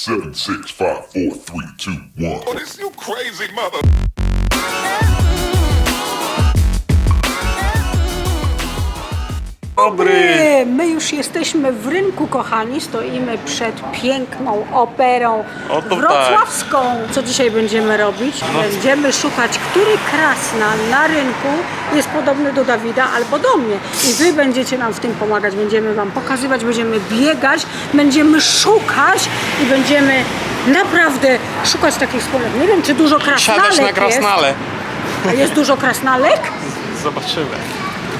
seven, six, five, four, three, two, one. Oh, this you crazy mother. Dobry! My już jesteśmy w rynku, kochani. Stoimy przed piękną operą O, to wrocławską. Co dzisiaj będziemy robić? No. Będziemy szukać, który krasnal na rynku jest podobny do Dawida albo do mnie. I wy będziecie nam w tym pomagać. Będziemy wam pokazywać, będziemy biegać, będziemy szukać i będziemy naprawdę szukać takich wspólnych. Nie wiem, czy dużo krasnalek Siadasz na jest. krasnale. A Jest dużo krasnalek? Zobaczymy.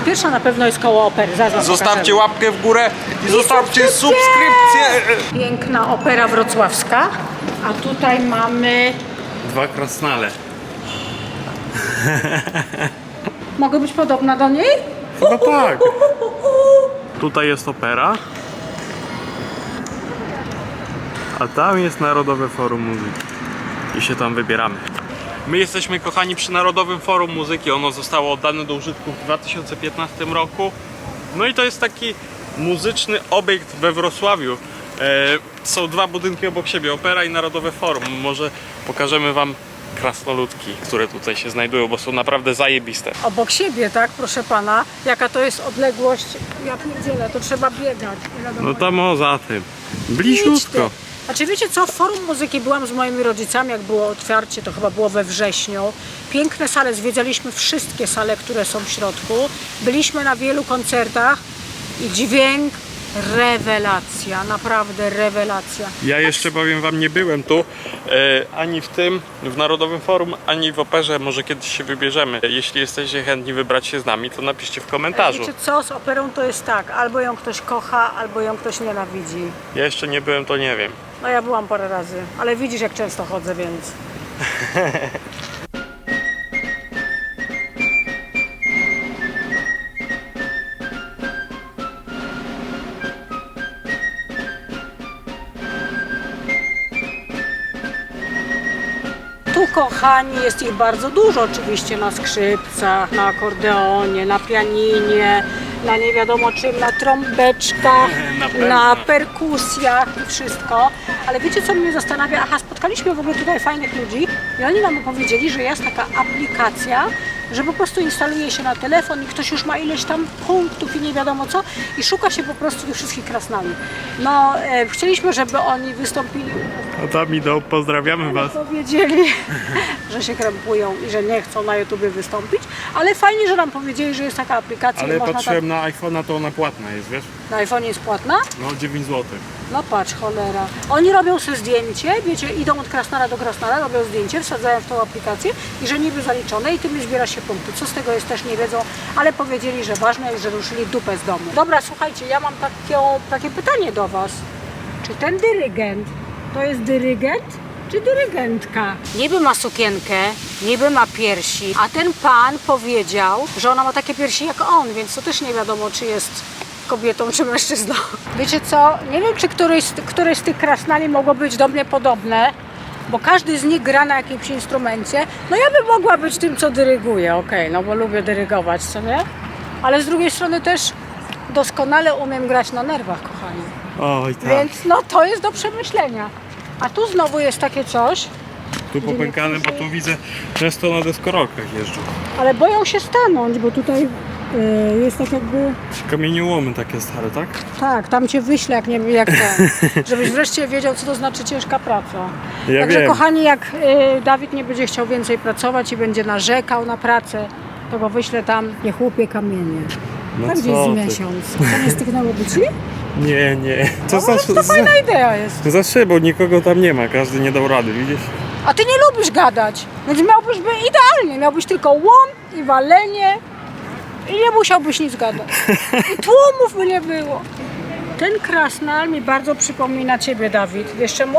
Pierwsza na pewno jest koło opery. Zaraz Zostawcie pokażemy. łapkę w górę i zostawcie subskrypcję! subskrypcję. Piękna opera wrocławska, a tutaj mamy. Dwa krasnale. Mogę być podobna do niej? Chyba tak. Tutaj jest opera. A tam jest Narodowe Forum Muzyki. I się tam wybieramy. My jesteśmy kochani przy Narodowym Forum Muzyki. Ono zostało oddane do użytku w 2015 roku. No i to jest taki muzyczny obiekt we Wrocławiu. E, są dwa budynki obok siebie, Opera i Narodowe Forum. Może pokażemy wam krasnoludki, które tutaj się znajdują, bo są naprawdę zajebiste. Obok siebie, tak, proszę pana. Jaka to jest odległość? Ja pierdzielę, to trzeba biegać. No tam o za tym. Bliziutko. Znaczy wiecie co, w Forum Muzyki byłam z moimi rodzicami, jak było otwarcie, to chyba było we wrześniu. Piękne sale, zwiedzaliśmy wszystkie sale, które są w środku. Byliśmy na wielu koncertach i dźwięk, rewelacja, naprawdę rewelacja. Ja jeszcze powiem wam, nie byłem tu e, ani w tym, w Narodowym Forum, ani w operze. Może kiedyś się wybierzemy. Jeśli jesteście chętni wybrać się z nami, to napiszcie w komentarzu. Wiecie co, z operą to jest tak, albo ją ktoś kocha, albo ją ktoś nienawidzi. Ja jeszcze nie byłem, to nie wiem. No ja byłam parę razy, ale widzisz jak często chodzę, więc... kochani, jest ich bardzo dużo oczywiście na skrzypcach, na akordeonie, na pianinie, na nie wiadomo czym, na trąbeczkach, Na na perkusjach i wszystko. Ale wiecie co mnie zastanawia? Aha, spotkaliśmy w ogóle tutaj fajnych ludzi i oni nam powiedzieli, że jest taka aplikacja, że po prostu instaluje się na telefon i ktoś już ma ileś tam punktów i nie wiadomo co i szuka się po prostu tych wszystkich krasnali. No, e, chcieliśmy, żeby oni wystąpili A tam idą, pozdrawiamy was. powiedzieli, że się krępują i że nie chcą na YouTubie wystąpić, ale fajnie, że nam powiedzieli, że jest taka aplikacja i Ale można patrzyłem na iPhone'a, to ona płatna jest, wiesz? na iPhone jest płatna. No 9 zł. No patrz, cholera. Oni robią sobie zdjęcie, wiecie, idą od Krasnara do Krasnara, robią zdjęcie, wsadzają w tą aplikację i że niby zaliczone i tym zbiera się punkty. Co z tego jest też nie wiedzą, ale powiedzieli, że ważne jest, że ruszyli dupę z domu. Dobra, słuchajcie, ja mam takie, takie pytanie do Was. Czy ten dyrygent to jest dyrygent czy dyrygentka? Niby ma sukienkę, niby ma piersi, a ten pan powiedział, że ona ma takie piersi jak on, więc to też nie wiadomo, czy jest kobietą czy mężczyzną. Wiecie co, nie wiem, czy któryś, z- któreś z tych krasnali mogło być do mnie podobne, bo każdy z nich gra na jakimś instrumencie. No ja bym mogła być tym, co dyryguje, okej, no bo lubię dyrygować, co nie? Ale z drugiej strony też doskonale umiem grać na nerwach, kochani. Oj tak. Więc no to jest do przemyślenia. A tu znowu jest takie coś, Tu popękane, bo tu widzę często na deskorolkach jeżdżą. ale boją się stanąć, bo tutaj y, jest tak jakby... Kamieniołomy takie stare, tak? Tak, tam cię wyślę, jak nie jak ten, żebyś wreszcie wiedział, co to znaczy ciężka praca. Ja Także wiem. kochani, jak y, Dawid nie będzie chciał więcej pracować i będzie narzekał na pracę, to go wyślę tam, niech łupie kamienie. No tak gdzieś z ty? miesiąc. To nie styknęłoby ci? Nie, nie. Co No, za, to fajna idea jest. za, za szybą, nikogo tam nie ma, każdy nie dał rady, widzisz? A ty nie lubisz gadać, więc miałbyś by idealnie, miałbyś tylko łom i walenie i nie musiałbyś nic gadać. I tłumów by nie było. Ten krasnal mi bardzo przypomina ciebie, Dawid. Wiesz czemu?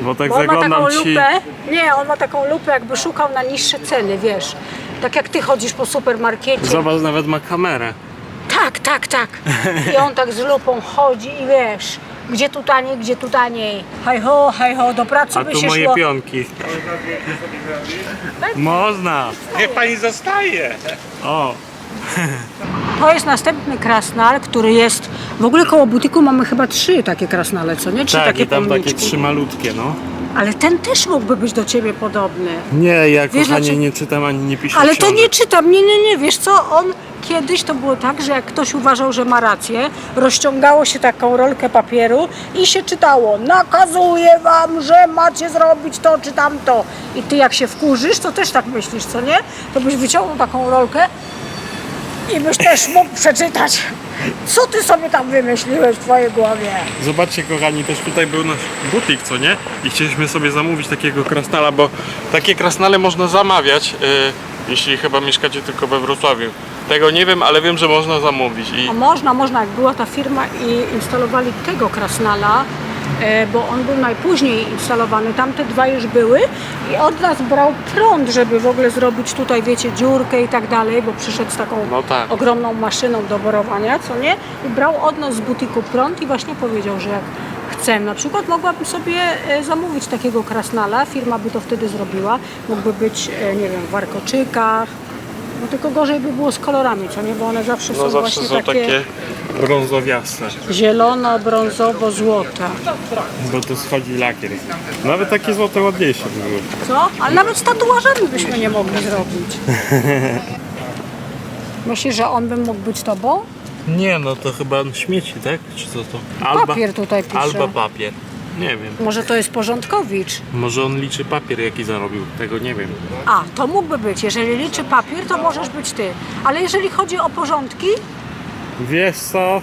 Bo tak Bo on ma taką zaglądam ci. lupę. Nie, on ma taką lupę, jakby szukał na niższe ceny, wiesz. Tak jak ty chodzisz po supermarkecie. Zobacz, nawet ma kamerę. Tak, tak, tak. I on tak z lupą chodzi i wiesz, gdzie tu taniej, gdzie tu taniej. Hej ho, hej ho, do pracy A by tu się moje szło. pionki. Można. Niech pani zostaje. O, To jest następny krasnal, który jest... W ogóle koło butiku mamy chyba trzy takie krasnale, co nie? Trzy Tak, takie i tam takie pomniczki. trzy malutkie, no. Ale ten też mógłby być do ciebie podobny. Nie, ja Wiesz, kochanie dlaczego- nie czytam ani nie piszę Ale to książek. nie czytam, nie, nie, nie, wiesz co, on kiedyś to było tak, że jak ktoś uważał, że ma rację, rozciągało się taką rolkę papieru i się czytało, nakazuję wam, że macie zrobić to czy tamto. I ty jak się wkurzysz, to też tak myślisz, co nie? To byś wyciągnął taką rolkę i byś też mógł przeczytać, co ty sobie tam wymyśliłeś w twojej głowie. Zobaczcie kochani, też tutaj był nasz butik, co nie? I chcieliśmy sobie zamówić takiego krasnala, bo takie krasnale można zamawiać, yy, jeśli chyba mieszkacie tylko we Wrocławiu. Tego nie wiem, ale wiem, że można zamówić i A można, można, jak była ta firma i instalowali tego krasnala, bo on był najpóźniej instalowany, tamte dwa już były i od nas brał prąd, żeby w ogóle zrobić tutaj, wiecie, dziurkę i tak dalej, bo przyszedł z taką No tak. ogromną maszyną do borowania, co nie? I brał od nas z butiku prąd i właśnie powiedział, że jak chcę, na przykład mogłabym sobie e, zamówić takiego krasnala, firma by to wtedy zrobiła, mógłby być, e, nie wiem, w warkoczykach, no tylko gorzej by było z kolorami, co nie? Bo one zawsze no są zawsze właśnie są takie brązowiaste, Zielono, brązowo, złote. bo to schodzi lakier. Nawet takie złote ładniejsze by były. Co? Ale nawet z tatuażami byśmy nie mogli zrobić. Myślisz, że on by mógł być tobą? Nie, no to chyba śmieci, tak? Czy co to? Papier tutaj pisze. Albo papier. Nie wiem. Może to jest porządkowicz. Może on liczy papier, jaki zarobił. Tego nie wiem. A, to mógłby być. Jeżeli liczy papier, to możesz być ty. Ale jeżeli chodzi o porządki, Wiesz co?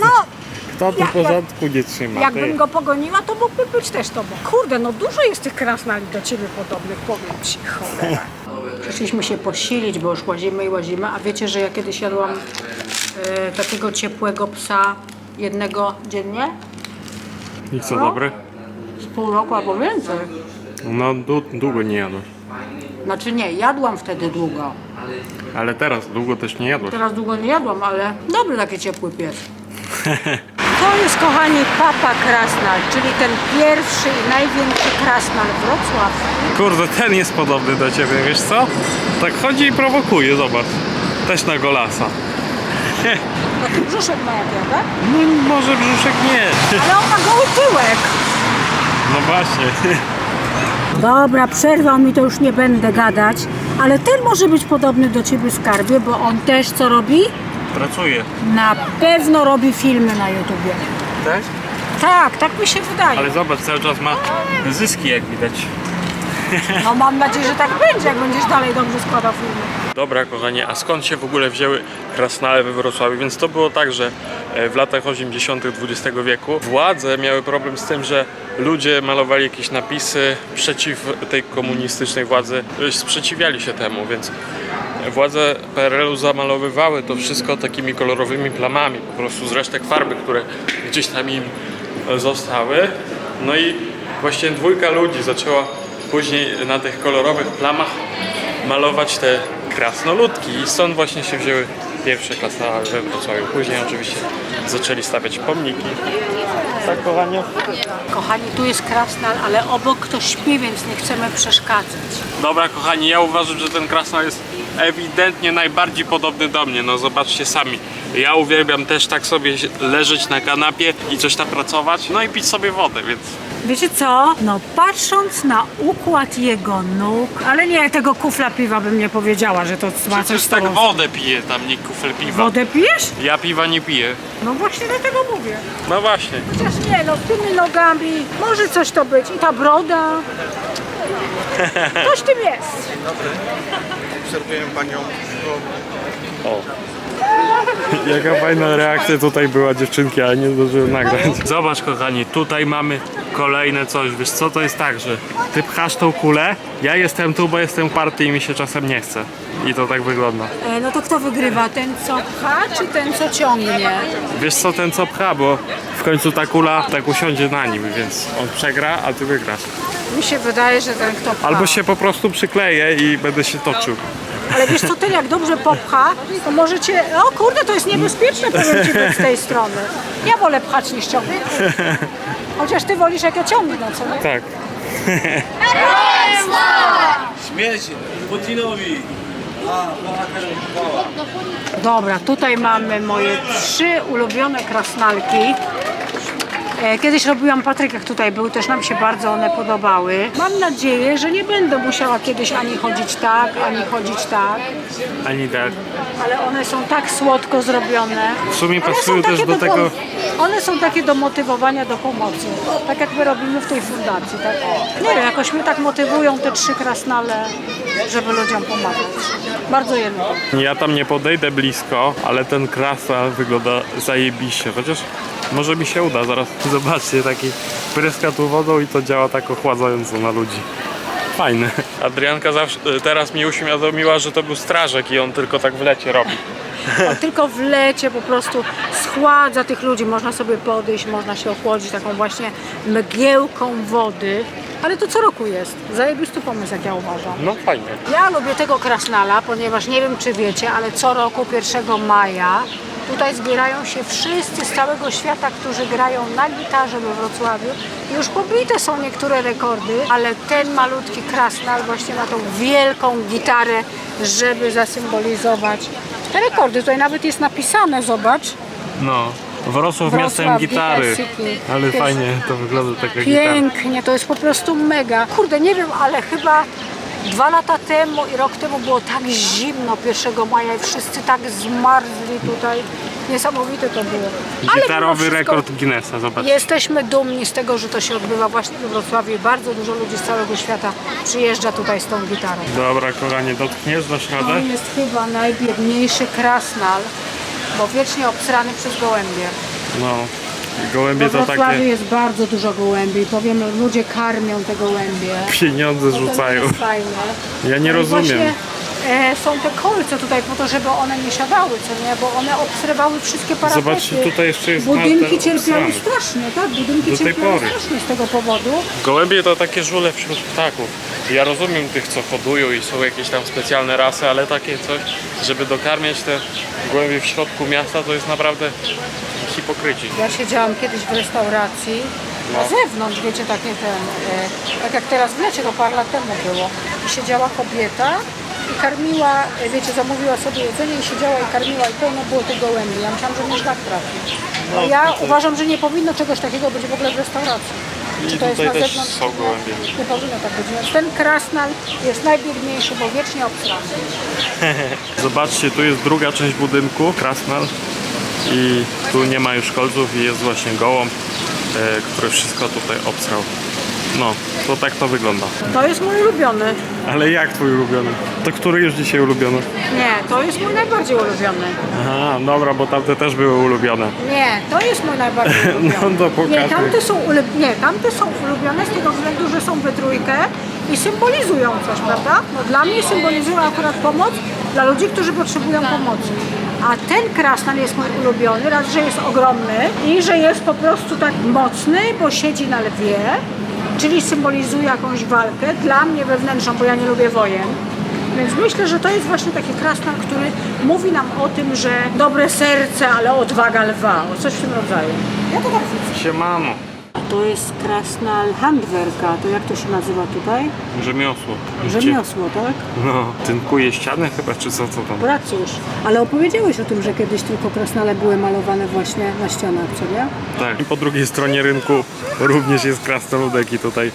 no, Kto tu Ja- porządku nie trzyma? jakbym Ty. go pogoniła, to mógłby być też tobą. Kurde, no dużo jest tych krasnali do ciebie podobnych, powiem ci, cholera. Przyszliśmy się posilić, bo już łazimy i łazimy, a wiecie, że ja kiedyś jadłam e, takiego ciepłego psa jednego dziennie? I co, No. dobre? Z pół roku albo więcej. No dłu- długo nie jadłeś. Znaczy nie, jadłam wtedy długo. Ale teraz długo też nie jadłeś. Teraz długo nie jadłam, ale dobry taki ciepły pies. To jest, kochani, Papa Krasnal, czyli ten pierwszy i największy krasnal wrocławski. Kurde, ten jest podobny do ciebie, wiesz co? Tak chodzi i prowokuje, zobacz. Też na golasa. Taki brzuszek ma jak ja, tak? No może brzuszek nie. Ale on ma goły tyłek. No właśnie. Dobra, przerwał mi, to już nie będę gadać. Ale ten może być podobny do ciebie, skarbie, bo on też co robi? Pracuje. Na pewno robi filmy na YouTubie. Tak? Tak, tak mi się wydaje. Ale zobacz, cały czas ma zyski jak widać. No mam nadzieję, że tak będzie, jak będziesz dalej dobrze składał filmy. Dobra kochanie, a skąd się w ogóle wzięły krasnale we Wrocławiu? Więc to było tak, że e, w latach 80. XX wieku władze miały problem z tym, że ludzie malowali jakieś napisy przeciw tej komunistycznej władzy, e, sprzeciwiali się temu, więc władze PRL-u zamalowywały to wszystko takimi kolorowymi plamami, po prostu z resztek farby, które gdzieś tam im zostały. No i właśnie dwójka ludzi zaczęła później na tych kolorowych plamach malować te krasnoludki i stąd właśnie się wzięły pierwsze krasnale we Wrocławiu. Później oczywiście zaczęli stawiać pomniki. Tak, kochanie? Kochani, tu jest krasnal, ale obok ktoś śpi, więc nie chcemy przeszkadzać. Dobra, kochani, ja uważam, że ten krasnal jest ewidentnie najbardziej podobny do mnie. No zobaczcie sami. Ja uwielbiam też tak sobie leżeć na kanapie i coś tam pracować, no i pić sobie wodę, więc Wiecie co? No patrząc na układ jego nóg, ale nie, tego kufla piwa bym nie powiedziała, że to ma coś przecież z tak tobą. wodę piję tam, nie kufel piwa. Wodę pijesz? Ja piwa nie piję. No właśnie dlatego mówię. No właśnie. Chociaż nie, no tymi nogami może coś to być. I ta broda. Coś w tym jest. Obserwuję panią. O. Jaka fajna reakcja tutaj była dziewczynki, ale nie zdążyłem nagrać. Zobacz kochani, tutaj mamy kolejne coś. Wiesz co, to jest tak, że ty pchasz tą kulę, ja jestem tu, bo jestem party i mi się czasem nie chce. I to tak wygląda. E, no to kto wygrywa? Ten co pcha, czy ten co ciągnie? Wiesz co, ten co pcha, bo w końcu ta kula tak usiądzie na nim, więc on przegra, a ty wygrasz. Mi się wydaje, że ten kto pcha. Albo się po prostu przykleję i będę się toczył. Ale wiesz co, ten jak dobrze popcha, to możecie... O kurde, to jest niebezpieczne, powiem ci, z tej strony. Ja wolę pchać niż ciągnąć. Chociaż ty wolisz jak ja ciągnę, co nie? Tak. Śmierć Putinowi! Dobra, tutaj mamy moje trzy ulubione krasnalki. E, Kiedyś robiłam Patryk, jak tutaj był, też nam się bardzo one podobały. Mam nadzieję, że nie będę musiała kiedyś ani chodzić tak, ani chodzić tak, Ani tak. ale one są tak słodko zrobione. W sumie pasują też takie do tego... One są takie do motywowania do pomocy. Tak jak my robimy w tej fundacji. Tak? Nie wiem, jakoś mnie tak motywują te trzy krasnale, żeby ludziom pomagać. Bardzo je lubię. Ja tam nie podejdę blisko, ale ten krasnal wygląda zajebiście. Chociaż może mi się uda, zaraz zobaczcie, taki pryska tu wodą i to działa tak ochładzająco na ludzi. Fajne. Adrianka zawsze, teraz mi uświadomiła, że to był strażak i on tylko tak w lecie robi. On tylko w lecie po prostu schładza tych ludzi. Można sobie podejść, można się ochłodzić taką właśnie mgiełką wody. Ale to co roku jest. Zajebisty pomysł, jak ja uważam. No fajnie. Ja lubię tego krasnala, ponieważ nie wiem czy wiecie, ale co roku 1 maja tutaj zbierają się wszyscy z całego świata, którzy grają na gitarze we Wrocławiu. Już pobite są niektóre rekordy, ale ten malutki krasnal właśnie ma tą wielką gitarę, żeby zasymbolizować te rekordy. Tutaj nawet jest napisane, zobacz. No. Wrocław miastem gitary. Ale fajnie to wygląda taka gitara. Pięknie, to jest po prostu mega. Kurde, nie wiem, ale chyba dwa lata temu i rok temu było tak zimno 1 maja i wszyscy tak zmarzli tutaj. Niesamowite to było. Ale Gitarowy wszystko rekord Guinnessa, zobacz. Jesteśmy dumni z tego, że to się odbywa właśnie we Wrocławiu i bardzo dużo ludzi z całego świata przyjeżdża tutaj z tą gitarą. Dobra, kochanie, dotkniesz, dasz To radę? jest chyba najbiedniejszy krasnal, bo wiecznie obsrany przez gołębie. No. Gołębie We to Wrocławiu takie jest bardzo dużo gołębi powiem, ludzie karmią te gołębie. pieniądze To rzucają. jest fajne. Ja nie No i rozumiem. Właśnie, e, są te kolce tutaj po to, żeby one nie siadały, co nie? Bo one obsrywały wszystkie parapety. Zobaczcie, tutaj jeszcze jest Budynki nadal cierpiały strasznie, tak? Budynki Do tej cierpiały pory. strasznie z tego powodu. Gołębie to takie żule wśród ptaków. Ja rozumiem tych, co hodują i są jakieś tam specjalne rasy, ale takie coś, żeby dokarmiać te gołębie w środku miasta, to jest naprawdę hipokryci. Ja siedziałam kiedyś w restauracji No. na zewnątrz, wiecie, takie ten, e, tak jak teraz w lecie, to parę lat temu było. I siedziała kobieta i karmiła, e, wiecie, zamówiła sobie jedzenie i siedziała i karmiła i pełno było tych gołębi. Ja myślałam, że mnie szlak trafi. No, ja uważam, że nie powinno czegoś takiego być w ogóle w restauracji. I to jest tutaj na też zewnątrz? są gołębie. Nie powinno tak być. Więc ten krasnal jest najbiedniejszy, bo wiecznie obsrany. Zobaczcie, tu jest druga część budynku, Krasnal. I tu nie ma już kolców i jest właśnie gołąb, e, który wszystko tutaj obsrał. No, to tak to wygląda. To jest mój ulubiony. Ale jak twój ulubiony? To który już dzisiaj ulubiony? Nie, to jest mój najbardziej ulubiony. Aha, dobra, bo tamte też były ulubione. Nie, to jest mój najbardziej ulubiony. No to pokaż nie, tamte są, ulub... nie, tamte są ulubione z tego względu, że są we trójkę i symbolizują coś, prawda? No, dla mnie symbolizują akurat pomoc dla ludzi, którzy potrzebują pomocy. A ten krasnal jest mój ulubiony, raz, że jest ogromny i że jest po prostu tak mocny, bo siedzi na lwie, czyli symbolizuje jakąś walkę, dla mnie wewnętrzną, bo ja nie lubię wojen. Więc myślę, że to jest właśnie taki krasnal, który mówi nam o tym, że dobre serce, ale odwaga lwa, o coś w tym rodzaju. Ja to tak widzę. Siemano. A to jest krasnal handwerka, to jak to się nazywa tutaj? Rzemiosło. Rzemiosło, tak? No, tynkuje ściany chyba, czy co, co tam? Pracusz. Ale opowiedziałeś o tym, że kiedyś tylko krasnale były malowane właśnie na ścianach, co nie? Tak. I po drugiej stronie rynku również jest krasnoludek i tutaj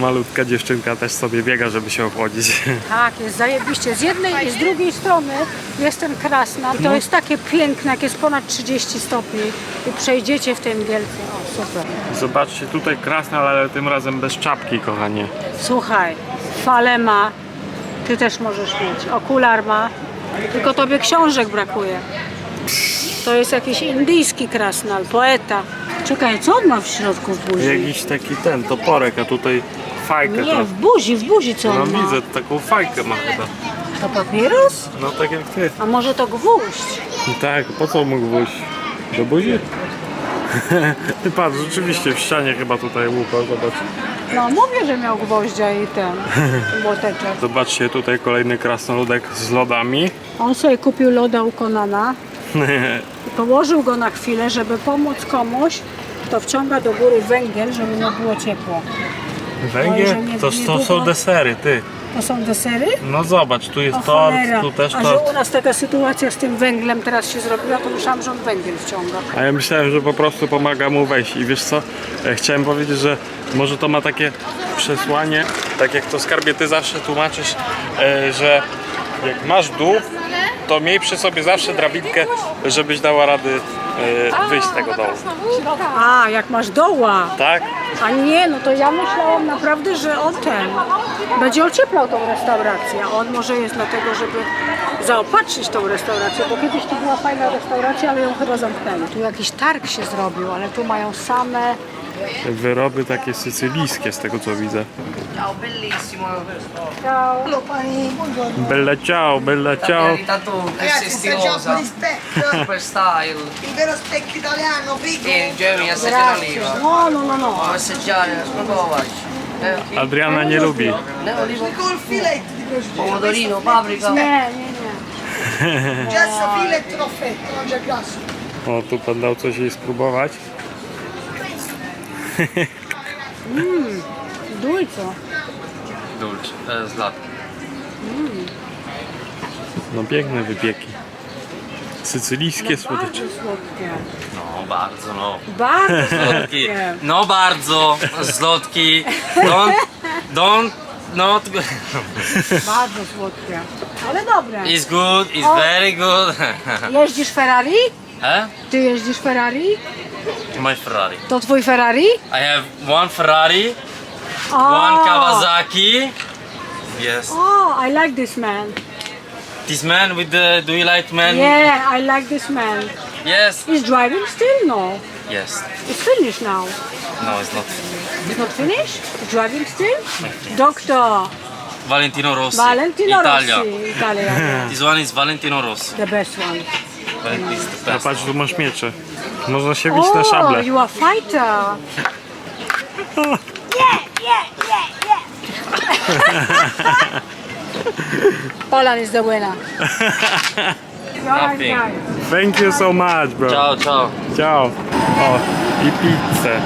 malutka dziewczynka też sobie biega, żeby się ochłodzić. Tak, jest zajebiście. Z jednej i z drugiej strony jest ten krasnal. To jest takie piękne, jak jest ponad 30 stopni i przejdziecie w tym wielce. O, super. Zobaczcie, tutaj krasnal, ale tym razem bez czapki, kochanie. Słuchaj, falę ma, ty też możesz mieć, okular ma, tylko tobie książek brakuje. To jest jakiś indyjski krasnal, poeta. Czekaj, co on ma w środku w buzi? Jakiś taki ten toporek, a tutaj fajkę. Nie, to- w buzi, w buzi co No on ma? widzę, taką fajkę ma chyba. To papieros? No tak jak ty. A może to gwóźdź? Tak, po co mógł włość? Do buzi? Ty patrz, rzeczywiście w ścianie chyba tutaj łupał, zobacz. No mówię, że miał gwoździa i ten młoteczek. Zobaczcie, tutaj kolejny krasnoludek z lodami. On sobie kupił loda u Konana i położył go na chwilę, żeby pomóc komuś, kto wciąga do góry węgiel, żeby mu było ciepło. Węgiel? nie- To, to są desery, ty. To są desery? No zobacz, tu jest O tort, cholera. tu też A że tort. u nas taka sytuacja z tym węglem teraz się zrobiła, to myślałam, że on węgiel wciąga. A ja myślałem, że po prostu pomaga mu wejść. I wiesz co? E, Chciałem powiedzieć, że może to ma takie przesłanie, tak jak to skarbie ty zawsze tłumaczysz, e, że jak masz dół, to miej przy sobie zawsze drabinkę, żebyś dała rady e, wyjść z tego dołu. A, jak masz doła. Tak? A nie, no to ja myślałam naprawdę, że on ten będzie ocieplał tą restaurację. A on może jest dlatego, żeby zaopatrzyć tą restaurację, bo kiedyś to była fajna restauracja, ale ją chyba zamknęli. Tu jakiś targ się zrobił, ale tu mają same... Wyroby takie sycylijskie z tego co widzę. Ciao, bellissimo. Bella ciao, bella La ciao. tu, che sei Ragazzi, già stilosa. di specchio. Super style. Il vero specchio italiano, figo. Vieni, Jamie, assaggia l'oliva. No, no, no, no. Vuoi assaggiare, spróbować. Eh, Adriana nie lubi. Ne, olivo, Col filetto di prosciutto. pomodorino, paprika. Nie, nie, nie. Gesso filetto l'ho fetto, non c'è grasso. O, tu pan dał coś jej spróbować. Dulco. Dolce, e, sladki. No piękne wypieki. Sycylijskie słodycze. Bardzo słodkie. No, bardzo, no. Bardzo Słodki. słodkie. No bardzo, słodki. Don't, don't, not. Bardzo słodkie. Ale dobre. It's good, it's very good. Jeździsz Ferrari? eh? Ty jeździsz Ferrari? My Ferrari. To twój Ferrari? I have one Ferrari, one Kawasaki. Yes. Oh, I like this man. This man with the, do you like man? Yeah, I like this man. Yes. He's driving still? No. Yes. It's finished now. No, it's not. It's not finished? It's driving still? Doctor Valentino Rossi. Valentino Italia. Rossi, Italia. This one is Valentino Rossi. The best one. Valentino is the best. patrz, tu masz miecze. Można się bić na szable. you are fighter. Poland is the winner. Nothing. Thank you so much, bro. Ciao, ciao. Ciao. O, i pizzę.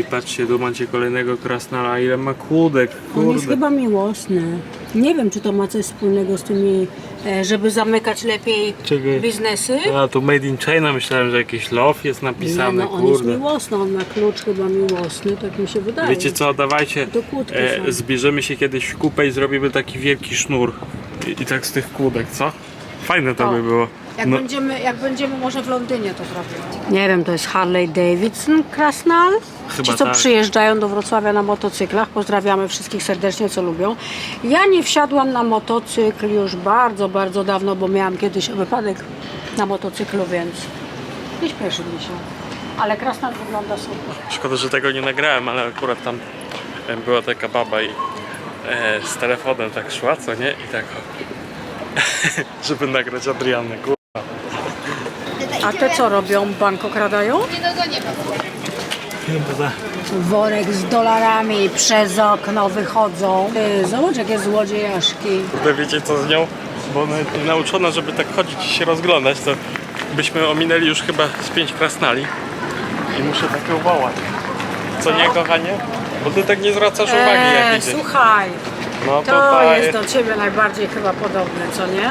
I patrzcie, tu macie kolejnego krasnala. Ile ma kłódek, On jest kurde. chyba miłosny. Nie wiem, czy to ma coś wspólnego z tymi, e, żeby zamykać lepiej Czekaj. biznesy. A, tu made in China. Myślałem, że jakiś love jest Nie, napisane, no, on jest kurde. miłosny, on ma klucz chyba miłosny, tak mi się wydaje. Wiecie co, dawajcie, To kłódki e, zbierzemy się kiedyś w kupę i zrobimy taki wielki sznur. I, i tak z tych kłódek, co? Fajne to by było. Jak, No, będziemy, jak będziemy może w Londynie to zrobić. Nie wiem, to jest Harley Davidson Krasnal. Chyba Ci, co tak. przyjeżdżają do Wrocławia na motocyklach, pozdrawiamy wszystkich serdecznie, co lubią. Ja nie wsiadłam na motocykl już bardzo, bardzo dawno, bo miałam kiedyś wypadek na motocyklu, więc nie śpieszy mi się. Ale Krasnal wygląda super. Szkoda, że tego nie nagrałem, ale akurat tam była taka baba i e, z telefonem tak szła, co nie? I tak żeby nagrać Adriannę, kurwa. A te co robią? Bank okradają? Worek z dolarami przez okno wychodzą. Ty, zobacz jakie złodziejaszki. Kurde, wiecie co z nią? Bo ona jest nauczona, żeby tak chodzić i się rozglądać, to byśmy ominęli już chyba z pięć krasnali. I muszę tak ją wołać. Co nie, kochanie? Bo ty tak nie zwracasz uwagi, jak Eee, idziesz. słuchaj, No to tutaj, jest do ciebie najbardziej chyba podobne, co nie?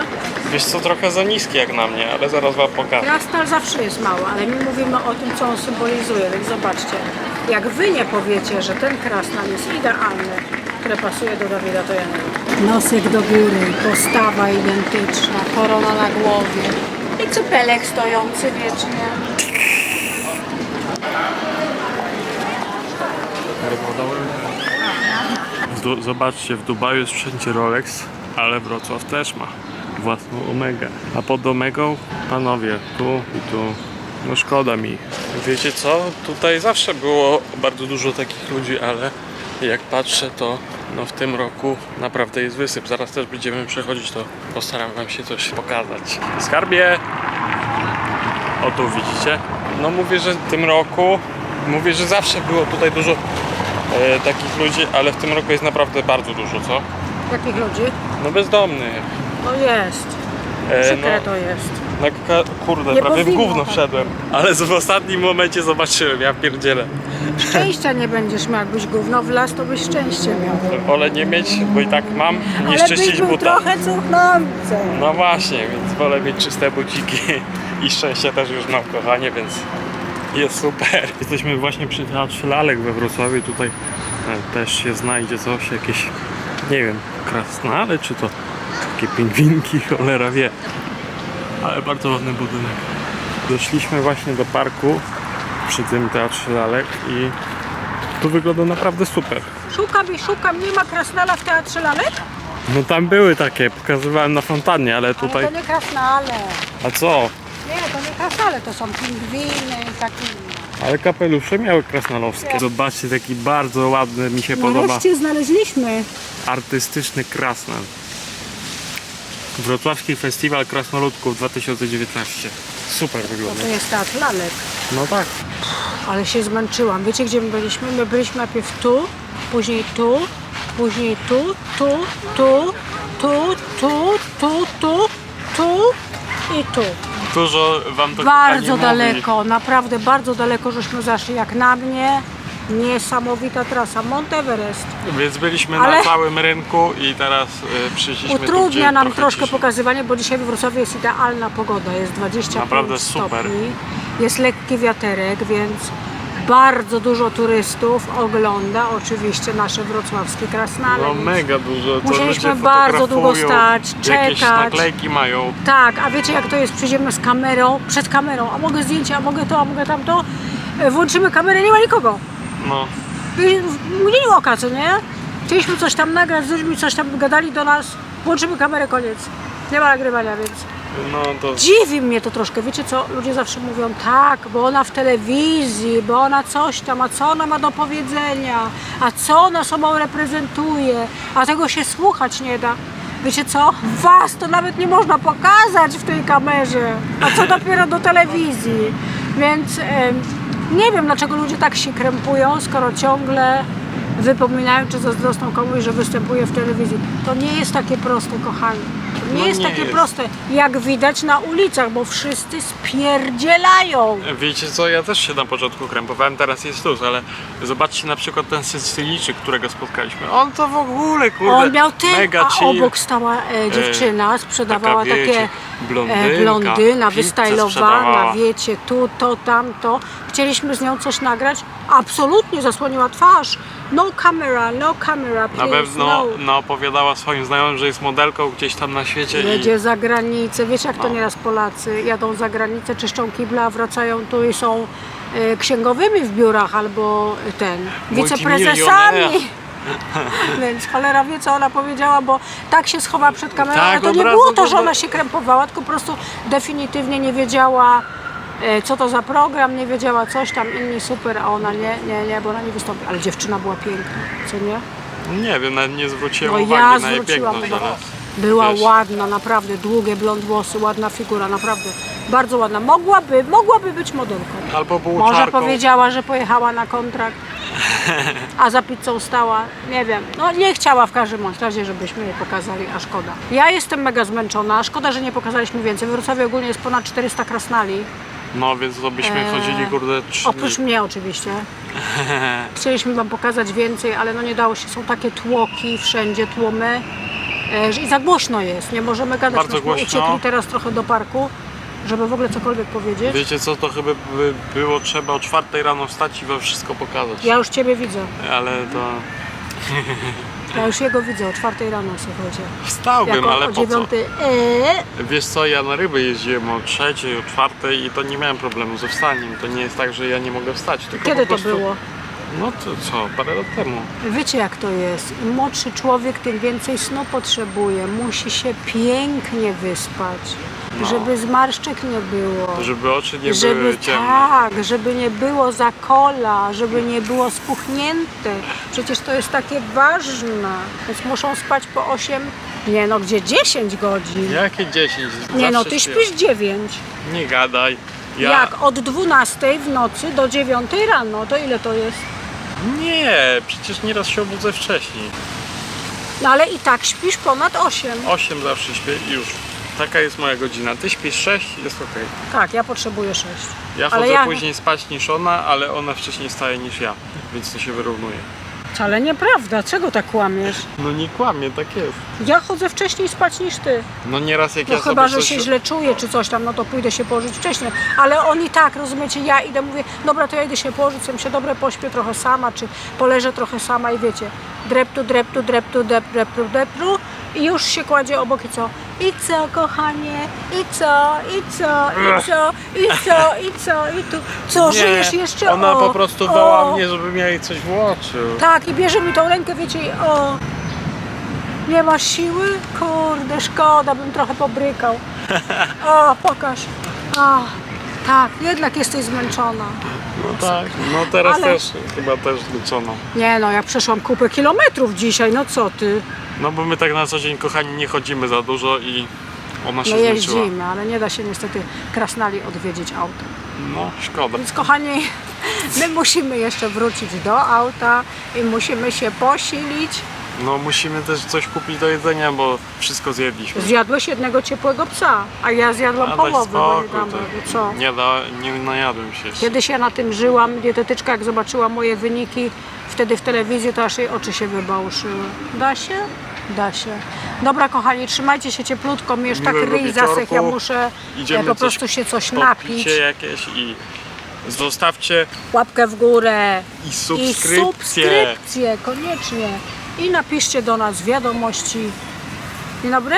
wiesz co, trochę za niskie jak na mnie, ale zaraz wam pokażę. Krasnal zawsze jest mały, ale my mówimy o tym, co on symbolizuje, więc zobaczcie. Jak wy nie powiecie, że ten krasnal jest idealny, który pasuje do Dawida, to ja nie wiem. Nosek do góry, postawa identyczna, korona na głowie i cypelek stojący wiecznie. W Du- Zobaczcie, w Dubaju jest wszędzie Rolex, ale Wrocław też ma własną Omegę. A pod Omegą, panowie, tu i tu, no szkoda mi. Wiecie co? Tutaj zawsze było bardzo dużo takich ludzi, ale jak patrzę, to no w tym roku naprawdę jest wysyp. Zaraz też będziemy przechodzić, to postaram wam się coś pokazać. Skarbie! O tu widzicie? No mówię, że w tym roku, mówię, że zawsze było tutaj dużo e, takich ludzi, ale w tym roku jest naprawdę bardzo dużo, co? Jakich ludzi? No bezdomnych. No jest. E, Przykre no, to jest. ka- kurde, Nie prawie w powinno gówno tak. wszedłem. Ale w ostatnim momencie zobaczyłem, ja pierdzielę. Szczęścia nie będziesz miał, jakbyś gówno w las, to byś szczęście miał. Wolę nie mieć, bo i tak mam, niż Ale byś czyścić był buta. trochę cuchnący. No właśnie, więc wolę mieć czyste buciki i szczęście też już mam, kochanie, więc jest super. Jesteśmy właśnie przy Teatrze Lalek we Wrocławiu, tutaj e, też się znajdzie coś, jakieś, nie wiem, krasnale, czy to takie pingwinki, cholera wie. Ale bardzo ładny budynek. Doszliśmy właśnie do parku przy tym Teatrze Lalek i tu wygląda naprawdę super. Szukam i szukam, nie ma krasnala w Teatrze Lalek? No tam były takie, pokazywałem na fontannie, ale Ale tutaj... to nie krasnale. A co? Nie, to nie krasnale, to są pingwiny i takie inne. Ale kapelusze miały krasnolowskie. Zobaczcie, taki bardzo ładny, mi się podoba, Nareszcie znaleźliśmy. artystyczny krasnal. Wrocławski Festiwal Krasnoludków 2019. Super To, wygląda. to jest Teatr Lalek. No tak. Ale się zmęczyłam. Wiecie, gdzie my byliśmy? My byliśmy najpierw tu, później tu, później tu, tu, tu, tu, tu, tu, tu, tu i tu. Dużo wam to Bardzo kochani, daleko, naprawdę bardzo daleko żeśmy zaszli. Jak na mnie, niesamowita trasa. Monteverest. Mówi. Więc byliśmy Ale- na całym rynku i teraz y, przyszliśmy tu, Utrudnia gdzie nam trochę troszkę ciszej. pokazywanie, bo dzisiaj we Wrocławiu jest idealna pogoda. Jest 25 Naprawdę super. stopni. Jest lekki wiaterek, więc bardzo dużo turystów ogląda oczywiście nasze wrocławskie krasnale. No więc- mega dużo. To Musieliśmy ludzie bardzo długo fotografują, stać, Jakieś czekać. naklejki mają. Tak, a wiecie jak to jest? Przyjdziemy z kamerą, przed kamerą, a mogę zdjęcie, a mogę to, a mogę tamto. E, Włączymy kamerę, nie ma nikogo. No. I mgnieniu oka, co nie? Chcieliśmy coś tam nagrać z ludźmi, coś tam gadali do nas. Włączymy kamerę, koniec. Nie ma nagrywania, więc No to dziwi mnie to troszkę. Wiecie co? Ludzie zawsze mówią tak, bo ona w telewizji, bo ona coś tam, a co ona ma do powiedzenia, a co ona sobą reprezentuje, a tego się słuchać nie da. Wiecie co? Was to nawet nie można pokazać w tej kamerze, a co dopiero do telewizji. Więc nie wiem, dlaczego ludzie tak się krępują, skoro ciągle wypominają czy zazdrosną komuś, że występuje w telewizji. To nie jest takie proste, kochani. Nie No jest nie takie jest. proste, jak widać na ulicach, bo wszyscy spierdzielają. Wiecie co, ja też się na początku krępowałem, teraz jest luz, ale zobaczcie na przykład ten Sycylijczyk, którego spotkaliśmy. On to w ogóle, kurde, On miał ten, mega a chill. obok stała e, dziewczyna, sprzedawała taka, takie wiecie, blondynka, e, blondyna, pizzę sprzedawała. wiecie, tu, to, tamto. Chcieliśmy z nią coś nagrać, absolutnie zasłoniła twarz. No camera, no camera, Na please, pewno no. no, opowiadała swoim znajomym, że jest modelką gdzieś tam na świecie Jedzie za granicę. Wiecie jak to No. nieraz Polacy jadą za granicę, czyszczą kibla, wracają tu i są e, księgowymi w biurach albo ten, wiceprezesami. Więc cholera wie co ona powiedziała, bo tak się schowa przed kamerą, Tak, ale to nie było to, że ona się krępowała, tylko po prostu definitywnie nie wiedziała co to za program, nie wiedziała coś tam, inni super, a ona nie, nie, nie, bo ona nie wystąpi. Ale dziewczyna była piękna, co nie? i nie wiem, nawet nie zwróciłem No uwagi ja na jej zwróciłam piękność, uwagę. ale Była wiesz. ładna, naprawdę, długie blond włosy, ładna figura, naprawdę. Bardzo ładna. Mogłaby, mogłaby być modelką. albo był Może powiedziała, że pojechała na kontrakt, a za pizzą stała. Nie wiem. No nie chciała w każdym bądź razie, żebyśmy jej pokazali, a szkoda. Ja jestem mega zmęczona, szkoda, że nie pokazaliśmy więcej. W Wrocławiu ogólnie jest ponad 400 krasnali. No więc to byśmy Eee, chodzili, kurde, trzy Oprócz dni. mnie oczywiście. Chcieliśmy Wam pokazać więcej, ale no nie dało się. Są takie tłoki, wszędzie tłumy. e, że I za głośno jest, nie możemy gadać. Bardzo Myśmy głośno. uciekli teraz trochę do parku, żeby w ogóle cokolwiek powiedzieć. Wiecie co, to chyba by było trzeba o czwartej rano wstać i wam wszystko pokazać. Ja już Ciebie widzę. Ale to... Ja już jego widzę o czwartej rano, słuchajcie. Wstałbym, ale o po co? dziewiątej. Eee, Wiesz co, ja na ryby jeździłem o trzeciej, o czwartej i to nie miałem problemu ze wstaniem. To nie jest tak, że ja nie mogę wstać, tylko kiedy to prostu... było? No to co, parę lat temu. Wiecie jak to jest. Im młodszy człowiek, tym więcej snu potrzebuje. Musi się pięknie wyspać, żeby zmarszczek nie było. Żeby oczy nie żeby były ciemne. tak, żeby nie było zakola, żeby nie było spuchnięte. Przecież to jest takie ważne. Więc muszą spać po 8, nie no, gdzie 10 godzin. Jakie 10? Nie no, ty śpisz 9. Nie gadaj. Ja... Jak od 12 w nocy do 9 rano, to ile to jest? Nie, przecież nieraz się obudzę wcześniej. No ale i tak śpisz ponad 8. 8 zawsze śpię i już. Taka jest moja godzina. Ty śpisz 6, jest ok. Tak, ja potrzebuję 6. Ja Ale chodzę ja- później spać niż ona, ale ona wcześniej wstaje niż ja, więc to się wyrównuje. Wcale nieprawda, czego tak kłamiesz? No nie kłamie, tak jest. Ja chodzę wcześniej spać niż ty. No nieraz jak No ja chyba, że coś... się źle czuję czy coś tam, no to pójdę się położyć wcześniej. Ale oni tak, rozumiecie, ja idę, mówię, dobra, to ja idę się położyć, sobie się dobre pośpię trochę sama, czy poleżę trochę sama i wiecie, dreptu, dreptu, dreptu, drep, dreptu, dreptu i już się kładzie obok i co? I co, kochanie? I co? I co? I co? I co? I co? I tu? Co, żyjesz jeszcze? ona o, po prostu woła o. mnie, żebym ja jej coś włączył. Tak, i bierze mi tą rękę, wiecie, i o. Nie masz siły? Kurde, szkoda, bym trochę pobrykał. O, pokaż. O, tak, jednak jesteś zmęczona. No tak, no teraz Ale- też chyba też zliczono. Nie no, ja przeszłam kupę kilometrów dzisiaj, no co ty? No bo my tak na co dzień, kochani, nie chodzimy za dużo i ona się No zmęczyła. jeździmy, ale nie da się niestety Krasnali odwiedzić autem. No, szkoda. Więc kochani, my musimy jeszcze wrócić do auta i musimy się posilić. No musimy też coś kupić do jedzenia, bo wszystko zjedliśmy. Zjadłeś jednego ciepłego psa, a ja zjadłam A daj połowę, bo nie spokój, dam to rady. Co? Nie, da, nie najadłem się jeszcze. Kiedyś ja na tym żyłam, dietetyczka jak zobaczyła moje wyniki wtedy w telewizji, to aż jej oczy się wybałszyły. Da się? Da się. Dobra kochani, trzymajcie się cieplutko, mi już tak Miłego ryj zasech, ja wieczorku. muszę Idziemy po coś prostu się coś napić. Jakieś i zostawcie Łapkę w górę. i I subskrypcję. subskrypcję, koniecznie. I napiszcie do nas wiadomości. Dzień dobry?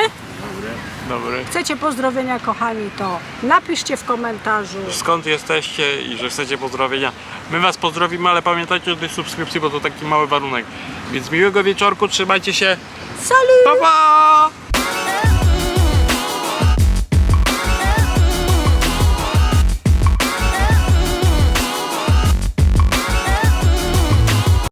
Dobry. Chcecie pozdrowienia kochani, to napiszcie w komentarzu. Skąd jesteście i że chcecie pozdrowienia. My was pozdrowimy, ale pamiętajcie o tej subskrypcji, bo to taki mały warunek. Więc miłego wieczorku, trzymajcie się. Salut! Pa pa!